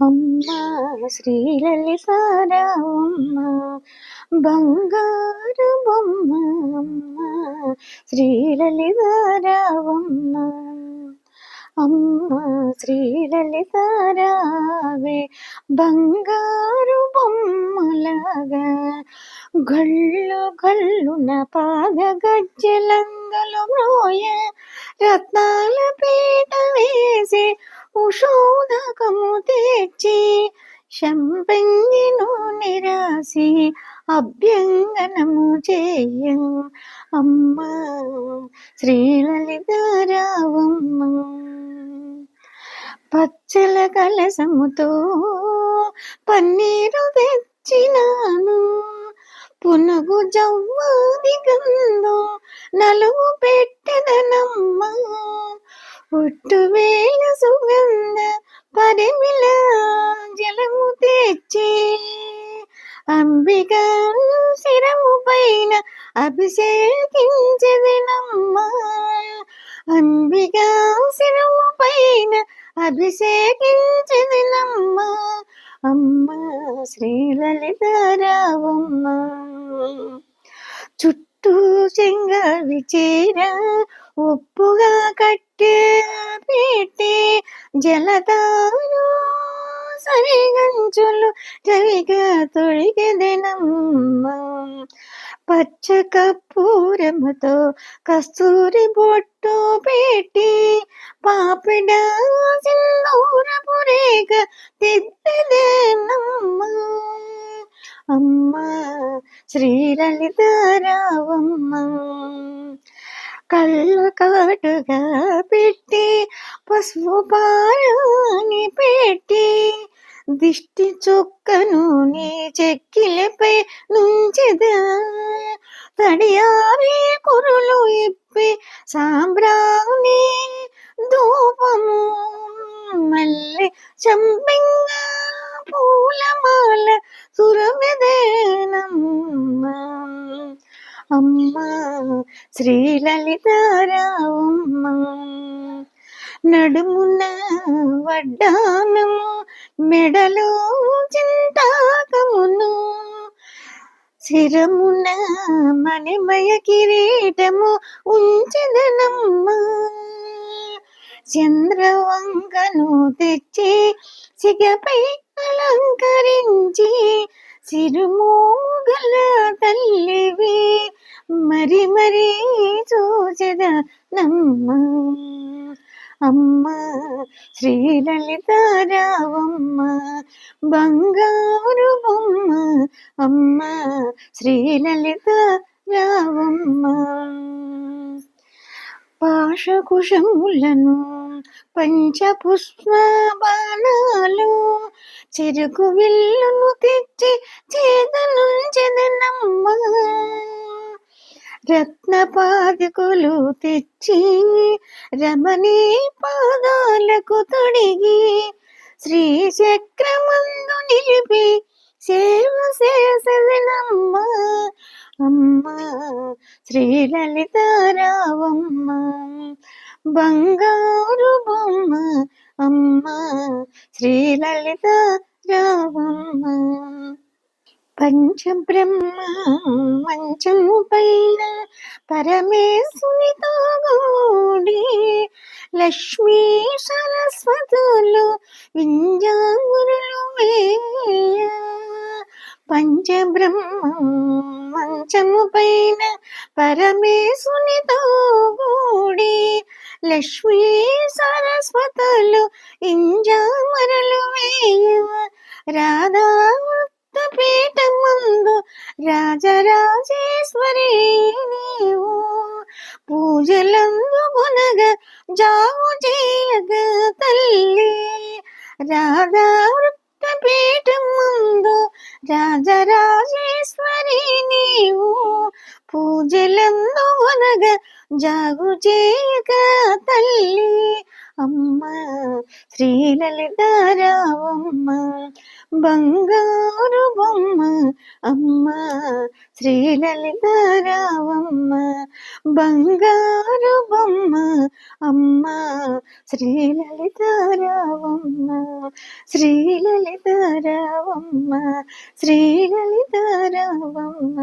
అమ్మ శ్రీలలితారావమ్మ బంగారు బొమ్మ అమ్మ శ్రీలలితారావమ్మ అమ్మ అమ్మ శ్రీలలితారావే బంగారు బొమ్మలాగా గళ్ళు గళ్ళున పాద గజ్జలంగలు మ్రోయ రత్నాల పీట వేసి ఉషోదకము తెచ్చి శంపంగి నూనె అభ్యంగనము చేయ. అమ్మ శ్రీలలితారావమ్మ పచ్చల కలసముతో పన్నీరు తెచ్చినాను పునగు జవ్వాది గంధం నలుగు పెట్టదనమ్మ. ఒట్టు వేల సుగంధ పరిమిళ జలము తెచ్చి అంబిక శిరము పైన అభిషేకించదనమ్మ. అంబిక శిరము పైన అభిషేకించదనమ్మ అమ్మ శ్రీలలితారావమ్మ. చుట్టూ చెంగవి చీర ఉప్పుగా కట్టే పెట్టే జలతారు సరిగంచులు రవిగా తొడిగెదనమ్మ పచ్చ కప్పూరముతో కస్తూరి బొట్టు పెట్టి పాపిడ సింధూరపు రేఖ తిద్దెదనమ్మ అమ్మ శ్రీలలితారావమ్మ కళ్ళ కాటుగా పెట్టి పసుపు పారాని పెట్టి దిష్టి చుక్కను నీ చెక్కిలపై నుంచిదా. తడియారే కురులు ఇప్పి సాంబ్రాణి ధూపము మల్లె చంపింగ పూలమాల సురవిదేనమ్మ. అమ్మ శ్రీ శ్రీలలితారావమ్మ నడుమున వడ్డానము మెడలో చింతాకమును శిరమున మణిమయ కిరీటము ఉంచదనమ్మ. చంద్రవంకను తెచ్చి సిగపై అలంకరించి సిరుమూగల తల్లివి మరి మరీ చూచద నమ్మ అమ్మ శ్రీలలితారావమ్మ బంగారు బొమ్మ అమ్మ శ్రీలలిత రావమ్మ. పాశకుశములను పంచపుష్పాలు చెరుకు విల్లును తెచ్చి చేదనుంచెదనమ్మ. రత్న పాదకులు తెచ్చి రమణీ పాదాలకు తొడిగి శ్రీ చక్రమందు నిలిపి సేవ చేసదనమ్మ అమ్మ శ్రీలలితారావమ్మ. బంగారు బొమ్మ. అమ్మ శ్రీలలిత రావమ్మ పంచబ్రహ్మ మంచము పైన పరమేశునితో గూడి లక్ష్మీ సరస్వతులు వింజాంగురులు వేయ. పంచబ్రహ్మం మంచము పైన పరమేశునితో గూడి లక్ష్మీ సరస్వతులు ఇంజామరలు వేయ. రాధా రాజరాజేశ్వరి నీవు పూజలందు గునగ జావు చేయగ తల్లి రాధా పూజలందు జాగు చేయక తల్లి. అమ్మ శ్రీలలితారావమ్మ బంగారు బొమ్మ. అమ్మ శ్రీలలితారావమ్మ బంగారు బొమ్మ. అమ్మ శ్రీలలితారావమ్మ శ్రీలలితారావమ్మ శ్రీలలితారావమ్మ